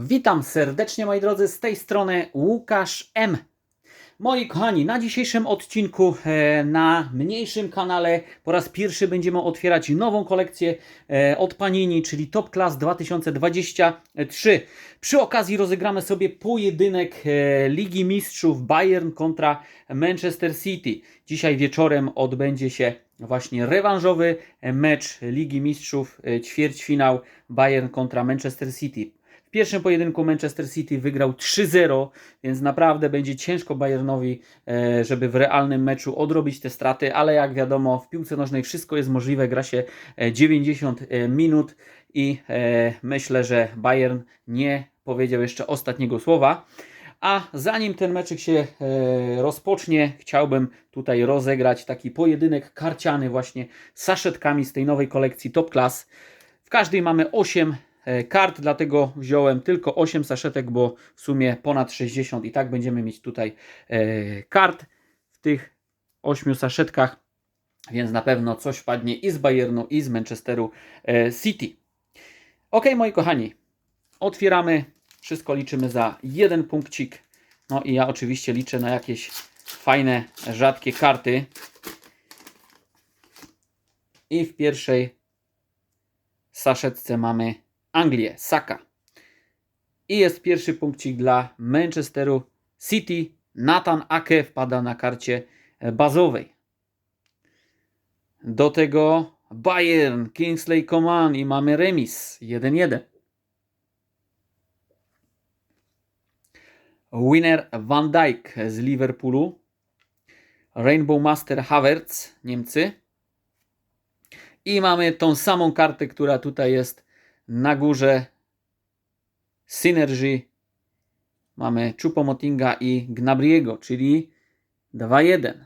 Witam serdecznie moi drodzy, z tej strony Łukasz M. Moi kochani, na dzisiejszym odcinku e, na mniejszym kanale po raz pierwszy będziemy otwierać nową kolekcję e, od Panini, czyli Top Class 2023. Przy okazji rozegramy sobie pojedynek e, Ligi Mistrzów Bayern kontra Manchester City. Dzisiaj wieczorem odbędzie się właśnie rewanżowy mecz Ligi Mistrzów, ćwierćfinał Bayern kontra Manchester City. W pierwszym pojedynku Manchester City wygrał 3-0, więc naprawdę będzie ciężko Bayernowi, e, żeby w realnym meczu odrobić te straty, ale jak wiadomo, w piłce nożnej wszystko jest możliwe, gra się e, 90 e, minut i e, myślę, że Bayern nie powiedział jeszcze ostatniego słowa. A zanim ten meczyk się e, rozpocznie, chciałbym tutaj rozegrać taki pojedynek karciany właśnie z saszetkami z tej nowej kolekcji Top Class. W każdej mamy 8 e, kart, dlatego wziąłem tylko 8 saszetek, bo w sumie ponad 60 i tak będziemy mieć tutaj e, kart w tych 8 saszetkach, więc na pewno coś wpadnie i z Bayernu, i z Manchesteru e, City. Ok, moi kochani, otwieramy, wszystko liczymy za jeden punkcik. No i ja oczywiście liczę na jakieś fajne, rzadkie karty. I w pierwszej saszetce mamy Anglię, Saka. I jest pierwszy punkcik dla Manchesteru City. Nathan Ake wpada na karcie bazowej. Do tego Bayern, Kingsley Coman i mamy remis 1-1. Winner Van Dijk z Liverpoolu. Rainbow Master Havertz, Niemcy. I mamy tą samą kartę, która tutaj jest na górze. Synergy. Mamy Chupomotinga i Gnabriego, czyli 2-1.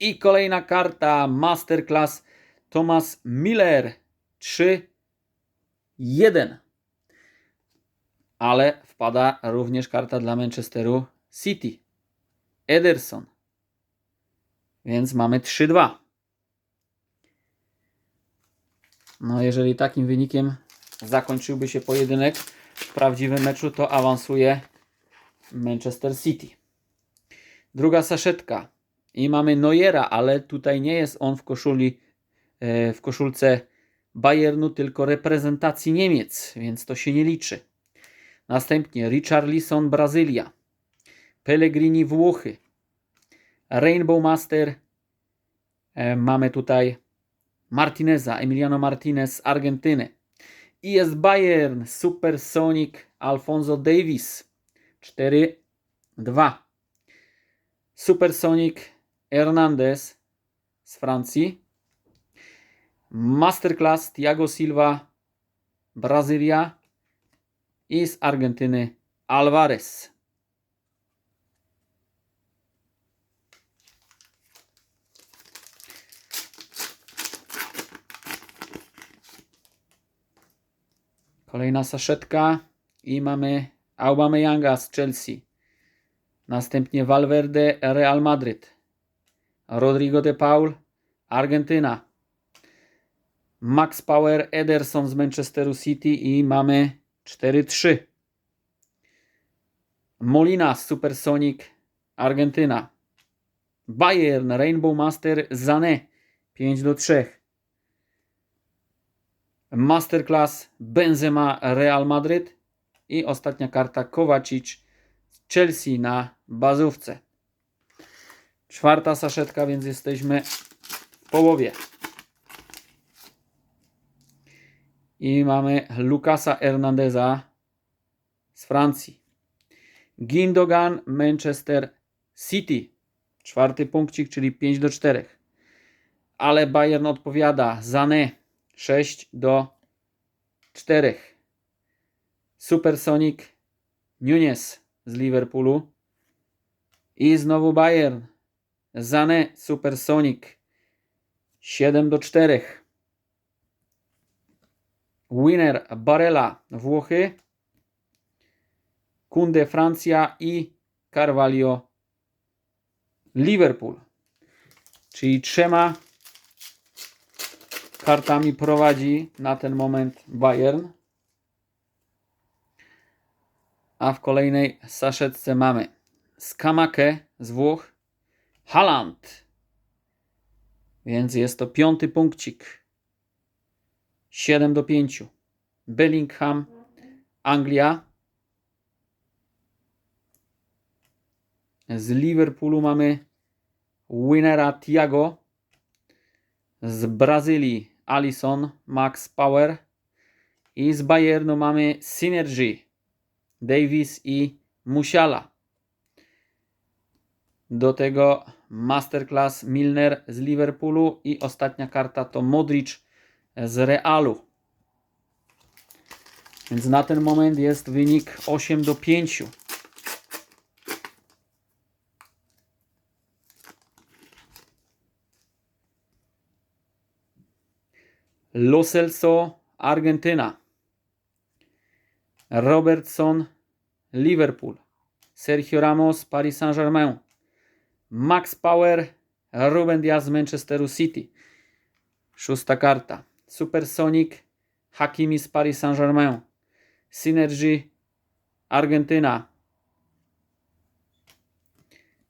I kolejna karta Masterclass Thomas Miller 3-1. Ale wpada również karta dla Manchesteru City. Ederson. Więc mamy 3-2. No, jeżeli takim wynikiem zakończyłby się pojedynek w prawdziwym meczu, to awansuje Manchester City. Druga saszetka. I mamy Neuera, ale tutaj nie jest on w koszuli, e, w koszulce Bayernu, tylko reprezentacji Niemiec, więc to się nie liczy. Następnie Richarlison Brazylia, Pellegrini Włochy, Rainbow Master. E, mamy tutaj Martineza, Emiliano Martinez z Argentyny. I jest Bayern, Supersonic Alfonso Davis 4-2. Supersonic Hernandez z Francji. Masterclass Thiago Silva Brazylia i z Argentyny Alvarez. Kolejna saszetka i mamy Aubameyanga z Chelsea. Następnie Valverde Real Madryt. Rodrigo de Paul Argentyna. Max Power Ederson z Manchesteru City i mamy 4-3. Molina Supersonic Argentyna. Bayern Rainbow Master Zane 5 do 3. Masterclass Benzema Real Madryt i ostatnia karta Kovacic Chelsea na bazówce. Czwarta saszetka, więc jesteśmy w połowie. I mamy Lucasa Hernandeza z Francji. Gindogan Manchester City. Czwarty punkcik, czyli 5 do 4. Ale Bayern odpowiada. Zane 6 do 4. Supersonic Nunes z Liverpoolu. I znowu Bayern. Zane Supersonic 7 do 4. Winner Barella Włochy. Kunde Francja i Carvalho Liverpool. Czyli trzema kartami prowadzi na ten moment Bayern. A w kolejnej saszetce mamy Skamakę z Włoch, Haaland. Więc jest to piąty punkcik. 7 do 5. Bellingham, Anglia. Z Liverpoolu mamy Winera Thiago. Z Brazylii Alisson, Max Power. I z Bayernu mamy Synergy, Davis i Musiala. Do tego Masterclass Milner z Liverpoolu i ostatnia karta to Modric z Realu. Więc na ten moment jest wynik 8 do 5. Lo Celso, Argentyna. Robertson, Liverpool. Sergio Ramos, Paris Saint-Germain. Max Power, Ruben Diaz, Manchesteru City. Szósta karta. Supersonic, Hakimi z Paris Saint-Germain. Synergy, Argentyna.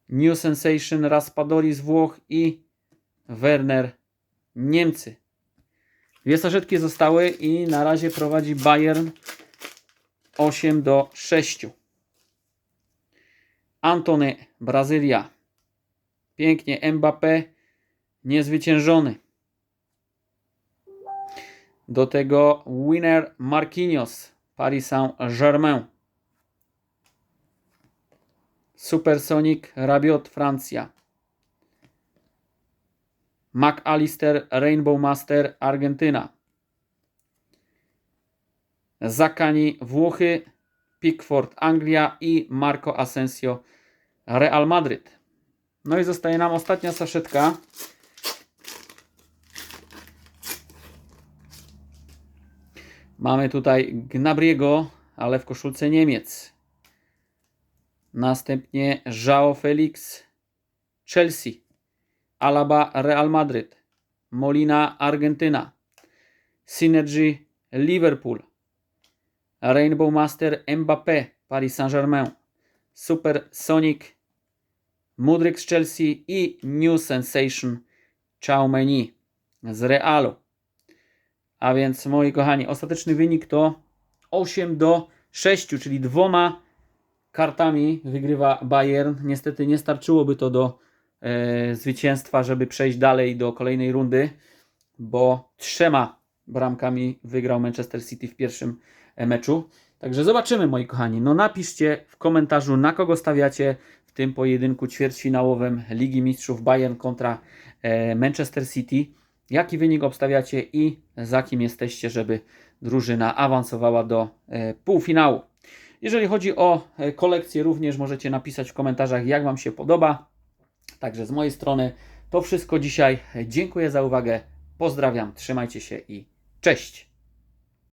New Sensation, Raspadori z Włoch i Werner, Niemcy. Dwie saszetki zostały i na razie prowadzi Bayern 8 do 6. Antony, Brazylia. Pięknie, Mbappé niezwyciężony. Do tego winner Marquinhos, Paris Saint-Germain. Supersonic, Rabiot, Francja. McAllister, Rainbow Master, Argentyna. Zakani, Włochy, Pickford, Anglia i Marco Asensio, Real Madryt. No i zostaje nam ostatnia saszetka. Mamy tutaj Gnabriego, ale w koszulce Niemiec. Następnie João Felix, Chelsea. Alaba, Real Madryt. Molina, Argentyna. Synergy, Liverpool. Rainbow Master, Mbappé, Paris Saint-Germain. Super Sonic, Mudryk z Chelsea i New Sensation, Chaumeni z Realu. A więc, moi kochani, ostateczny wynik to 8 do 6, czyli dwoma kartami wygrywa Bayern. Niestety nie starczyłoby to do zwycięstwa, żeby przejść dalej do kolejnej rundy, bo trzema bramkami wygrał Manchester City w pierwszym e, meczu. Także zobaczymy, moi kochani. No napiszcie w komentarzu, na kogo stawiacie w tym pojedynku ćwierćfinałowym Ligi Mistrzów Bayern kontra e, Manchester City. Jaki wynik obstawiacie i za kim jesteście, żeby drużyna awansowała do e, półfinału. Jeżeli chodzi o e, kolekcję, również możecie napisać w komentarzach, jak Wam się podoba. Także z mojej strony to wszystko dzisiaj. Dziękuję za uwagę. Pozdrawiam, trzymajcie się i cześć.